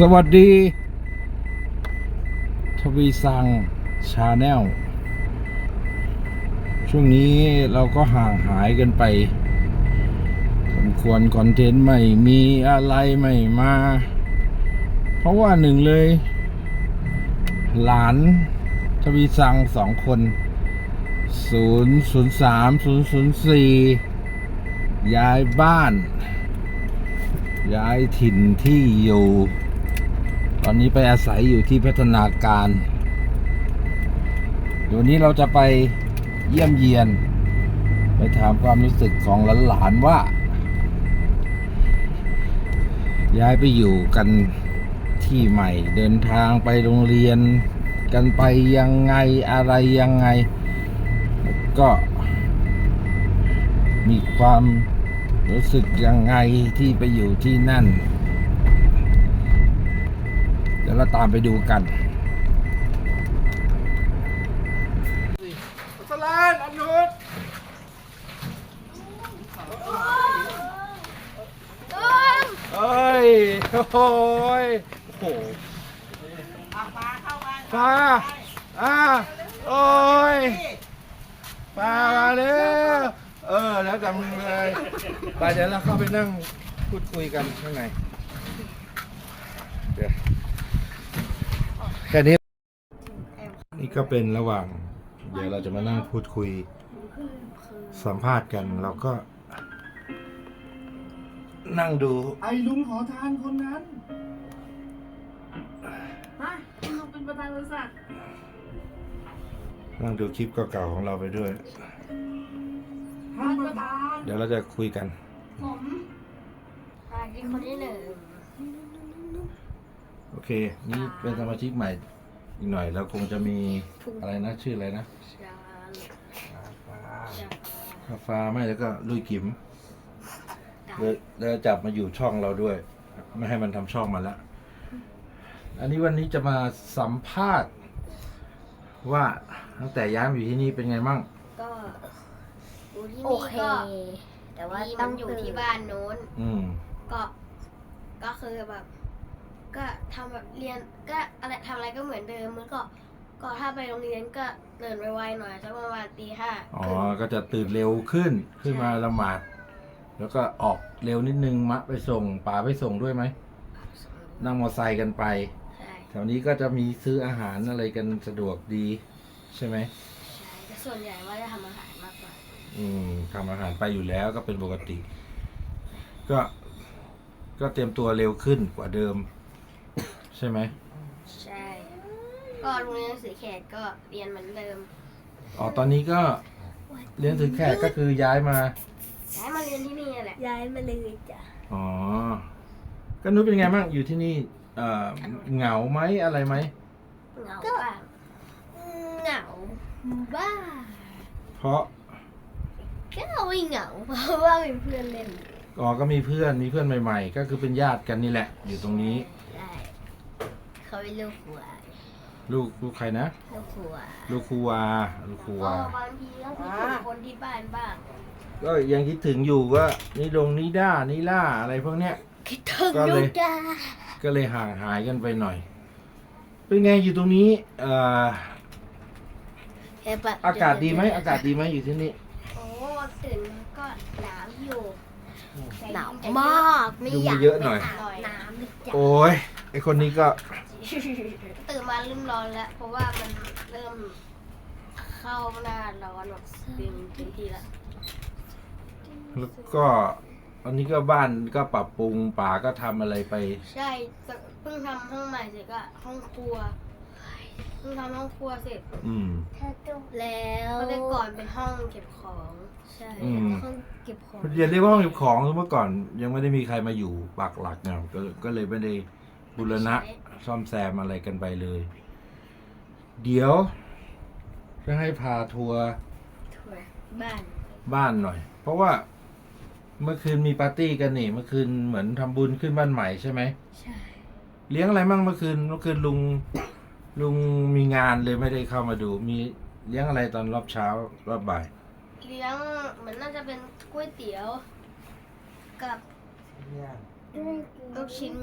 สวัสดี ทวีซังชาแนลช่วงนี้เราก็ห่างหายกันไปสมควรคอนเทนต์ไม่มีอะไรไม่มา เพราะว่าหนึ่งเลย หลานทวีซังสองคนศูนย์ศูนย์สามศูนย์ศูนย์สี่ย้ายบ้าน ย้ายถิ่นที่อยู่ ตอนนี้ไปอาศัยอยู่ที่พัฒนาการเดี๋ยวนี้เราจะไปเยี่ยมเยียน ไปถามความรู้สึกของหลานๆว่า ย้ายไปอยู่กันที่ใหม่ เดินทางไปโรงเรียน กันไปยังไงอะไรยังไง ก็ มีความรู้สึกยังไงที่ไปอยู่ที่นั่น ยวเราตามไปดูกันสลานอนุษเอ้ย โอ้ยโอ้โหปลาอ่าโอ้ยปลามาเร็วเออ แล้วจำเลยไปเดี๋ยวเราเข้าไปนั่งพูดคุยกันข้างในเดี๋ยว แค่นี้ นี่ก็เป็นระหว่าง เดี๋ยวเราจะมานั่งพูดคุย สัมภาษณ์กันเราก็ นั่งดู ไอ้ลุงขอทานคนนั้นฮะลุงเป็นประธานบริษัทนั่งดูคลิปเก่าๆของเราไปด้วย ท่านประธาน เดี๋ยวเราจะคุยกัน ผมสมาชิกคนที่หนึ่ง โอเค นี่เป็นสมาชิกใหม่อีกหน่อยเราคงจะมีอะไรนะชื่ออะไรนะชาลคาฟ้าไม่แล้วก็ลุยกิมเดี๋ยวเดี๋ยวจับมาอยู่ช่องเราด้วย ไม่ให้มันทำช่องมาละอันนี้วันนี้จะมาสัมภาษณ์ ว่าตั้งแต่ย้ายมาอยู่ที่นี่เป็นไงมั่งก็อยู่ที่โอนี่เค ก็แต่ว่ามีต้มัองนอยู่ที่บ้านโน้น อืม ก็ ก็คือแบบ ก็ทำแบบเรียนก็อะไรทำอะไรก็เหมือนเดิมแล้วก็ก็ถ้าไปโรงเรียนก็เดินไวๆหน่อยสักประมาณตีห้าอ๋อ ก็จะตื่นเร็วขึ้นขึ้นมาละหมาด แล้วก็ออกเร็วนิดนึงมะไปส่งป๋าไปส่งด้วยไหมนั่งมอไซค์กันไปใช่แถวนี้ก็จะมีซื้ออาหารอะไรกันสะดวกดี ใช่ไหมใช่แต่ส่วนใหญ่ว่าจะทำอาหารมากกว่าอืมทำอาหารไปอยู่แล้วก็เป็นปกติ ก็ก็เตรียมตัวเร็วขึ้นกว่าเดิม ใช่ไหมใช่ ก็โรงเรียนหนังสือแขกก็เรียนเหมือนเดิมอ๋อตอนนี้ก็เรียนถือแขกก็คือย้ายมาย้ายมาเรียนที่นี่แหละ ย้ายมาเลยจ้ะอ๋อก็นุ้ยเป็นไงบ้างอยู่ที่นี่เอ่อเหงาไหมอะไรไหมเหงาบ้างเหงาบ้าเพราะก็ไม่เหงาเพราะว่ามีเพื่อนเล่นอ๋อก็มีเพื่อนมีเพื่อนใหม่ ๆ ก็คือเป็นญาติกันนี่แหละ อยู่ตรงนี้ได้ เขาเป็นลูกหัวลูกลูกใครนะ ลูกหัวลูกครูวาลูกครูก็วาบางทีก็คิดถึงคนที่บ้านบ้างก็ยังคิดถึงอยู่ก็นี่ดงนิด้านิล่าอะไรพวกเนี้ย คิดถึงก็ลูเลย กจ้าก็เลยห่างหายกันไปหน่อย เป็นไงอยู่ตรงนี้เอ่อเฮ้ยปะอากาศดีไหมอากาศดีไหมอยู่ที่นี่ โอ้ตื่นมาก็หนาวอยู่หนาวมากไม่ยุงอยากเยอะหน่อย ไปอาบน้ำเลยจ้ะโอ้ยไอคนนี้ก็ ตื่นมาเริ่มร้อนแล้ว เพราะว่ามันเริ่มเข้าหน้าร้อนแบบเป็นทีทีละแล้วก็อันนี้ก็บ้านก็ปรับปรุงป่าก็ทำอะไรไป ใช่แต่เพิ่งทำห้องใหม่เสร็จก็ห้องครัวเพิ่งทำห้องครัวเสร็จ อืม แล้วเพราะแต่ก่อนเป็นห้องเก็บของใช่อืม ห้องเก็บของอย่าเรียกว่าห้องเก็บของเมื่อก่อนยังไม่ได้มีใครมาอยู่ปักหลักเนี่ยก็ก็เลยไม่ได้บูรณะ ซ่อมแซมอะไรกันไปเลย เดี๋ยว จะให้พาทัวร์ถั่วบ้านบ้านหน่อย เพราะว่าเมื่อคืนมีปาร์ตี้กันนี่เมื่อคืนเหมือนทำบุญขึ้นบ้านใหม่ใช่ไหม ใช่เลี้ยงอะไรมั่งเมื่อคืนเมื่อคืนลุง ลุงมีงานเลยไม่ได้เข้ามาดู มีเลี้ยงอะไรตอนรอบเช้ารอบบ่าย เลี้ยงเหมือนน่าจะเป็นก๋วยเตี๋ยว กับด้วยเอ อกชิ้น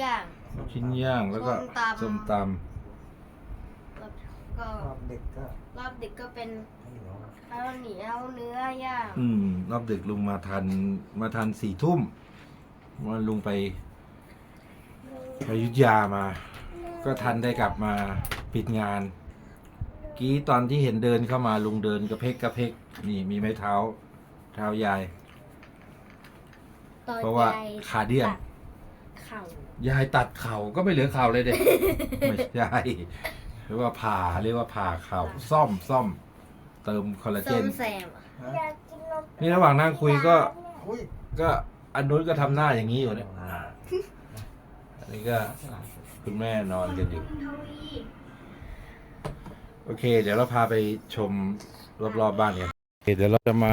ย่างชิ้นย่างแล้วก็ส้มตำ ส้มตแล้วก็รอบเด็กก็รอบดึกก็เป็นให้น้องข้าวเหนียวเนื้อย่างำอืม รอบดึกลุงมาทัน มาทันสี่ทุ่มวันลุงไปไปอยุธยามา ก็ทันได้กลับมาปิดงาน กี้ตอนที่เห็นเดินเข้ามาลุงเดินกระเพกกระเพกนี่มีไม้เท้า เท้ายาย ตอนเพราะว่าใจขาเดียนตัเข่ายายตัดเข่าก็ไม่เหลือเข่าเลยเด็ก ไม่ใช่เรียกว่าผ่าเรียกว่าผ่าเข่าซ่อมซ่อม เติมคอลลาเจส้น มแซมอะนี่ระหว่างนั่งคุยก็ อุ้ยก็อันนู้นก็ทำหน้าอย่างนี้อยู่เนี่ยอันนี้ก็คุณแม่นอนกันอยู่ โอเค เดี๋ยวเราพาไปชมรอบๆบบ้านกันโอเคเดี๋ยวเราจะมา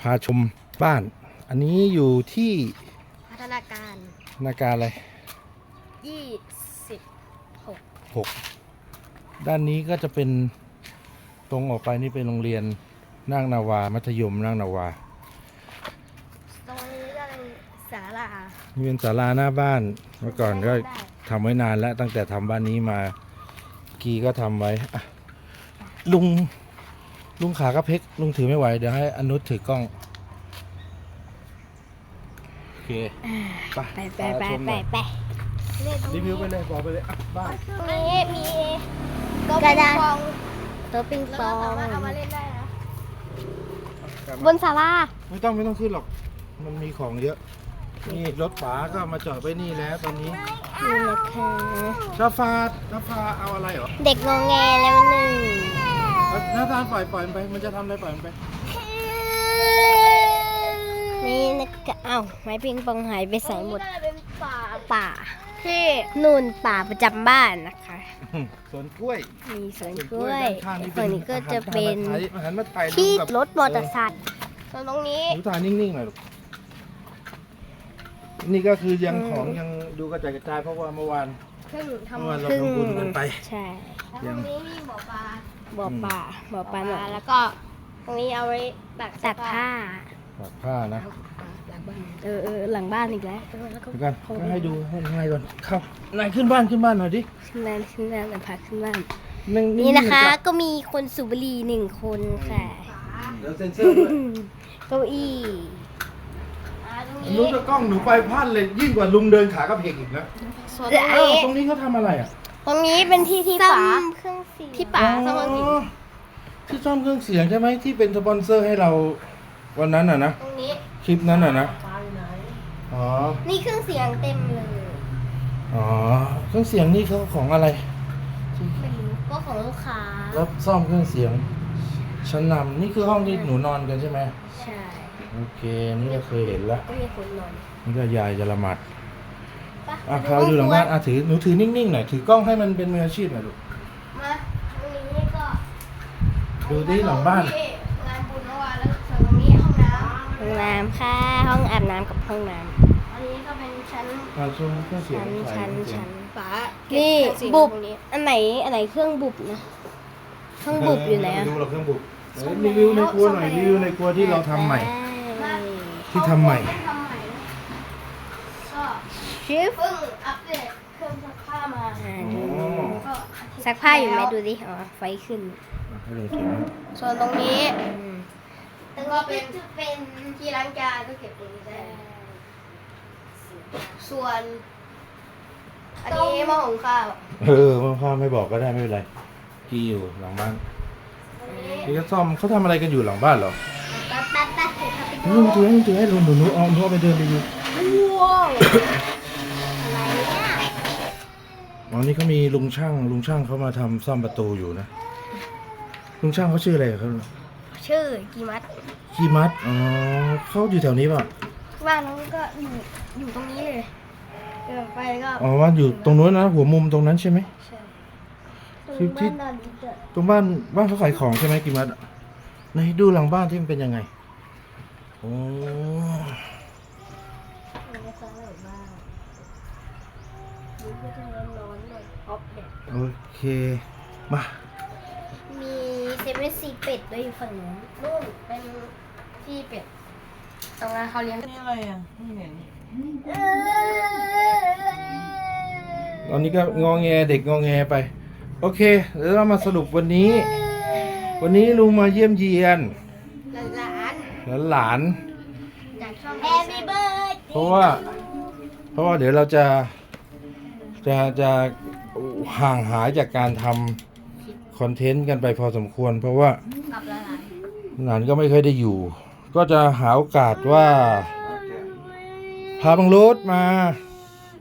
พาชมบ้าน อันนี้อยู่ที่พัฒนาการนาการอะไรยี่สิบหกด้านนี้ก็จะเป็นตรงออกไปนี่เป็นโรงเรียนนางนาวา มัธยมนางนาวาตรงนี้ก็เป็นศาลานี่เป็นศาลาหน้าบ้านเมื่อก่อนก็ทำไว้นานแล้วตั้งแต่ทำบ้านนี้มากีก็ทำไว้อะลุงลุงขากระเพกลุงถือไม่ไหว เดี๋ยวให้อนุชถือกล้องโอ เคไปไปไปพาไปชมหไปน่อยไปรีวิวไปเลยบอกไปเลยอะบ้านตรงนี้มีก็กเป็ระนดานฟองโต๊ะปิงแล้วปก็องสามารถเอามาเล่นได้นะบนศาลาไม่ต้องไม่ต้องขึ้นหรอก มันมีของเยอะ นี่รถป๋าก็มาจอดไว้นี่แล้วตอนนี้นี่นะคะกาฟากาฟาเอาอะไรเหรอเด็กงงแงแล้วหนึ่งเอาหน้าตาลปล่อยปล่อยมันไป มันจะทำอะไรปล่อยมันไป นี่นะคะเอ้าไม้ปิงปองหายไปใส่หมดตรงนี้ก็จะเป็นป่าป่าที่นู่นป่าประจำบ้านนะคะ สวนกล้วยมีสวนกล้วยด้านข้างนี่ฝั่งนี้ก็จะเป็นอาหารมาถ่ายรูที่ปกับรถมอเตอร์ไซค์ส่วนตรงนี้ หนูถ่ายนิ่งๆหน่อยลูก นี่ก็คือยังของยังดูกระจายกระจายเพราะว่าเมื่อวานเพิ่งทำเมื่อวานเราครึ่งทำบุญกันไป ใช่แล้วตรงนี้มีบ่อปลาบ่อป่าบ่อปลาหน่อยแล้วก็ ตรงนี้เอาไว้ตักตักผ้า ตักผ้านะเออเออหลังบ้านอีกแล้วเดี๋ยวกันก็ให้ดูห้องข้างในก่อนเข้านายขึ้นบ้านขึ้นบ้านหน่อยดิขึ้นบ้านขึ้นบ้านหลังพักขึ้นบ้านงนี่นะคะเหมือก็มีคนสูบบุหรี่หนึ่งคนค่ะเดี๋ยวเซ็นเซอร์ด้วยเก้าอี้อ่าตรงลุนี้งกับกล้องหนูไปพลาดเลยยิ่งกว่าลุงเดินขากระเพกอีกนะส่วนตรงอ้าวนี้ตรงนี้เขาทำอะไรอะตรงนี้เป็นที่ที่ซ่อป๋ามเครื่องเสียงที่ป๋าซ่อมเครื่องเสียงอ๋อที่ซ่อมเครื่องเสียงใช่ไหมที่เป็นสปอนเซอร์ให้เรา วันนั้นอะนะ ตรงนี้ คลิปนั้นอะนะอ๋อ นี่เครื่องเสียงเต็มเลยอ๋อ เครื่องเสียงนี่เขาของอะไร ไม่รู้ก็ของลูกค้า รับซ่อมเครื่องเสียงชั้นนำนี่คือห้องที่หนูนอนกันใช่ไหมใช่โอเค นี่ก็เคยเห็นแล้ว ก็มีคนนอนนี่ก็ยายจะละหมัดปะอะเขาอยู่หลังบ้านอะถือหนูถือนิ่งๆหน่อย ถือกล้องให้มันเป็นมืออาชีพหน่อยลูก มาตรงนี้ก็ดูที่หลังบ้านที่งา ห้องน้ำค่ะ ห้องอาบน้ำกับห้องน้ำอันนี้ก็เป็นชั้นอะชมเครื่องำเสียงชั้นใส่ชั้นเครื่องเสียงชั้นป๋านี่เก็เครื่องเสียงบุบตรงนี้อันไหน อันไหนเครื่องบุบนะเครื่องบุบอยู่ไหนเไม่อะดูหรอกเครื่องบุบเดี๋ยวรีวิวในครัวหน่อยรีวิวในครัวที่เราทำใหม่ ได้ที่ทำใหม่ห้องทำใหม่นะก็ชิฟเพิ่งอัปเดตเครื่องซักผ้ามา อ่าอ๋ดูอก็อาทิตซักผ้าอยู่ไหมแล้วดูดิ อ๋อ ไฟขึ้น ให้ลุงถือนะส่วนตรงนี้ อืม ตรงนี้เป็นเป็นที่ล้างจานก็เก็บตรงนี้ได้ส่วน อันนี้หม้อหุงข้าวเออพ่อไม่บอกก็ได้ไม่เป็นไรที่อยู่หลังบ้านตรงนี้นี่ก็ซ่อมเขาทำอะไรกันอยู่หลังบ้านเหรอแป๊บแป๊บแป๊บเดี๋ยวพาไปดูลุงถือให้ลุงถือให้ลุงหนูหนูเอาหนูเอาไปเดินรีวิวว้าวอ๋อนี่เขามีลุงช่างลุงช่างเขามาทำซ่อมประตูอยู่นะลุงช่างเขาชื่ออะไรเขา ชื่อกีมัดคีมัดอ๋อเขาอยู่แถวนี้เปล่ะบ้านน้องก็อยู่อยู่ตรงนี้เลยเดินไปก็อ๋อว่าอยู่ตรงนู้นนะหัวมุมตรงนั้นใช่ไหม ใช่ที่ที่ ตรงบ้านบ้านเขาขายของใช่ไหมกีมัดไหนดูหลังบ้านที่มันเป็นยังไงโอ้มีกระซ่าหรือบ้างนี่ก็จะร้อนๆหน่อยออฟเด็ด โอเคมา มีเซเว่นซีเป็ดด้วยอยู่ฝั่งนู้นนู่นเป็นที่เป็ด ตรงนั้นเขาเลี้ยงนี่อะไรอะไม่เห็นเอออนนี้ก็งอแงเด็กงอแงไป โอเคเดี๋ยวเรามาสรุปวันนี้ วันนี้ลุงมาเยี่ยมเยียนหลานหลานๆจากช่องแฮปปี้เบิร์ดๆเพราะว่า เพราะว่าเดี๋ยวเราจะจะจะห่างหายจากการทำ คอนเทนต์กันไปพอสมควร เพราะว่ากับหลานหลานก็ไม่เคอยได้อยู่ ก็จะหาโอกาสว่าพาบังรุดมา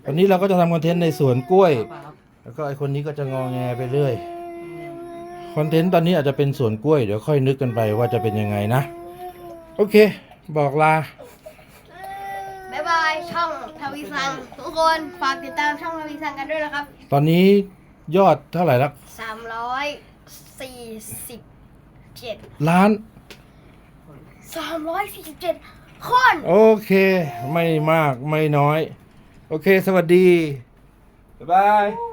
วันนี้เราก็จะทำคอนเทนต์ในสวนกล้วย แล้วก็ไอคนนี้ก็จะงอแงไปเรื่อยคอนเทนต์ตอนนี้อาจจะเป็นสวนกล้วยเดี๋ยวค่อยนึกกันไปว่าจะเป็นยังไงนะ โอเค บอกลาบ๊ายบายช่องทวีซังทุกคน ฝากติดตามช่องทวีซังกันด้วยนะครับ ตอนนี้ ยอดเท่าไหร่ละสามร้อยสี่สิบเจ็ดล้าน สามร้อยสี่สิบเจ็ดคนโอเค ไม่มากไม่น้อย โอเค สวัสดี บ๊ายบาย